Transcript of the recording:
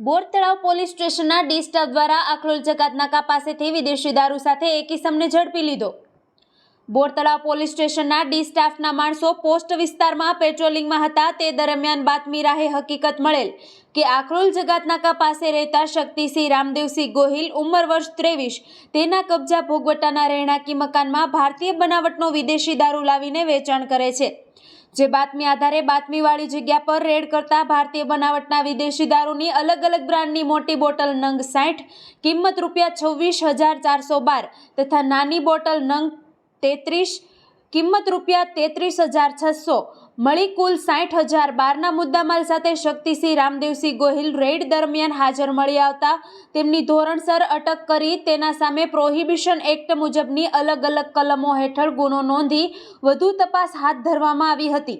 બોર તળાવ પોલીસ સ્ટેશનના D staff દ્વારા આખલોલ જકાતનાકા પાસેથી વિદેશી દારૂ સાથે એક ઇસમને ઝડપી લીધો. બોર તળાવ પોલીસ સ્ટેશનના ડી સ્ટાફના માણસો પોસ્ટ વિસ્તારમાં પેટ્રોલિંગમાં હતા. તે દરમિયાન બાતમી રાહે હકીકત મળેલ કે આખરોલ જગાતનાકા પાસે રહેતા શક્તિસિંહ રામદેવસિંહ ગોહિલ ઉંમર વર્ષ ત્રેવીસ. તેના કબજા ભોગવટાના રહેણાંકી મકાનમાં ભારતીય બનાવટનો વિદેશી દારૂ લાવીને વેચાણ કરે છે. જે બાતમી આધારે બાતમીવાળી જગ્યા પર રેડ કરતા ભારતીય બનાવટના વિદેશી દારૂની અલગ અલગ બ્રાન્ડની મોટી બોટલ નંગ સાઠ, કિંમત રૂપિયા છવ્વીસ હજાર ચારસો બાર તથા નાની બોટલ નંગ તેત્રીસ, કિંમત રૂપિયા તેત્રીસ હજાર છસો. મળી કુલ સાઠ હજાર બારના મુદ્દામાલ સાથે શક્તિસિંહ રામદેવસિંહ ગોહિલ રેડ દરમિયાન હાજર મળી આવતા તેમની ધોરણસર અટક કરી તેના સામે પ્રોહિબિશન એક્ટ મુજબની અલગ અલગ કલમો હેઠળ ગુનો નોંધી વધુ તપાસ હાથ ધરવામાં આવી હતી.